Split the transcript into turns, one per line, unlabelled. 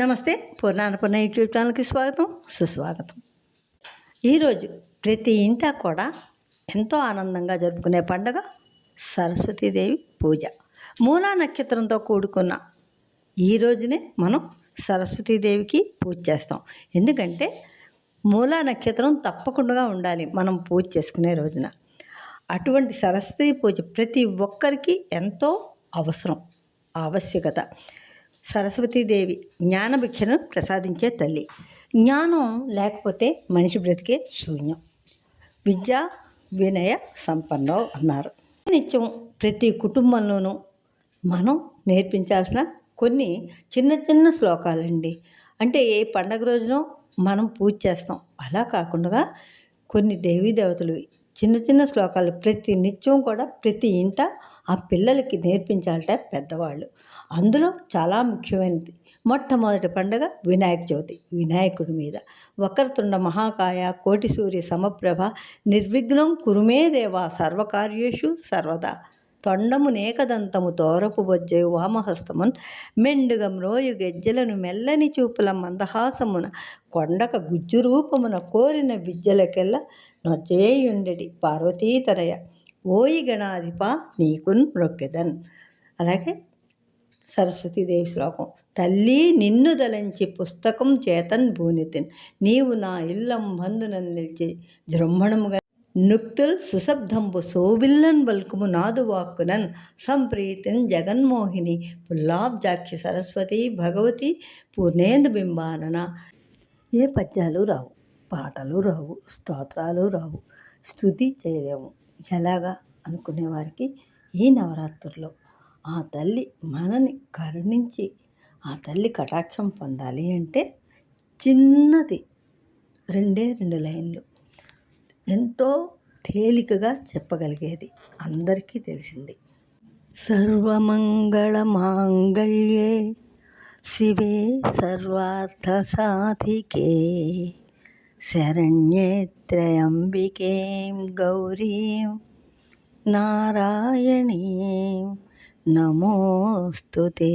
నమస్తే పూర్ణాన్నపూర్ణ యూట్యూబ్ ఛానల్కి స్వాగతం సుస్వాగతం. ఈరోజు ప్రతి ఇంటా కూడా ఎంతో ఆనందంగా జరుపుకునే పండుగ సరస్వతీదేవి పూజ. మూలా నక్షత్రంతో కూడుకున్న ఈ రోజునే మనం సరస్వతీదేవికి పూజ చేస్తాం. ఎందుకంటే మూలా నక్షత్రం తప్పకుండా ఉండాలి మనం పూజ చేసుకునే రోజున. అటువంటి సరస్వతి పూజ ప్రతి ఒక్కరికి ఎంతో అవసరం ఆవశ్యకత. సరస్వతీదేవి జ్ఞానభిక్షను ప్రసాదించే తల్లి. జ్ఞానం లేకపోతే మనిషి బ్రతికే శూన్యం. విద్య వినయ సంపన్నం అన్నారు. నిత్యం ప్రతి కుటుంబంలోనూ మనం నేర్పించాల్సిన కొన్ని చిన్న చిన్న శ్లోకాలండి. అంటే ఏ పండగ రోజునో మనం పూజ చేస్తాం. అలా కాకుండా కొన్ని దేవీ దేవతలు చిన్న చిన్న శ్లోకాలు ప్రతి నిత్యం కూడా ప్రతి ఇంట ఆ పిల్లలకి నేర్పించాలట పెద్దవాళ్ళు. అందులో చాలా ముఖ్యమైనది. మొట్టమొదటి పండుగ వినాయక చవితి వినాయకుడి మీద. వక్రతుండ మహాకాయ కోటి సూర్య సమప్రభ నిర్విఘ్నం కురుమే దేవా సర్వకార్యేషు సర్వదా. తొండము నేకదంతము తోరపు బొజ్జయు వామహస్తమున్ మెండుగం రోయు గెజ్జలను మెల్లని చూపుల మందహాసమున కొండక గుజ్జు రూపమున కోరిన విద్యలకెల్ల నొచ్చేయుండెడి పార్వతీతరయ. ఓయి గణాధిప నీకున్ మొక్కెదన్ అలాగే సరస్వతీదేవి శ్లోకం. తల్లి నిన్ను దలంచి పుస్తకం చేతన్ భూనితిన్. నీవు నా ఇల్లం బంధునని నిలిచి జృంభణముగా నుక్తుల్ సుశబ్దంబు సోబిల్లన్ బల్కుము నాదువాక్కునన్ సంప్రీతిన్ జగన్మోహిని పుల్లాబ్జాక్షి సరస్వతి భగవతి పూర్ణేందు బింబానన ఏ పద్యాలు రావు పాటలు రావు స్తోత్రాలు రావు స్థుతి చేయలేము ఎలాగా అనుకునేవారికి ఈ నవరాత్రుల్లో ఆ తల్లి మనని కరుణించి ఆ తల్లి కటాక్షం పొందాలి అంటే చిన్నది రెండే రెండు లైన్లు. ఎంతో తేలికగా చెప్పగలిగేది అందరికీ తెలిసింది. సర్వమంగళ మాంగళ్యే శివే సర్వార్థ సాధికే శరణ్యే త్రయంబికేం గౌరీం నారాయణీం నమోస్తుతే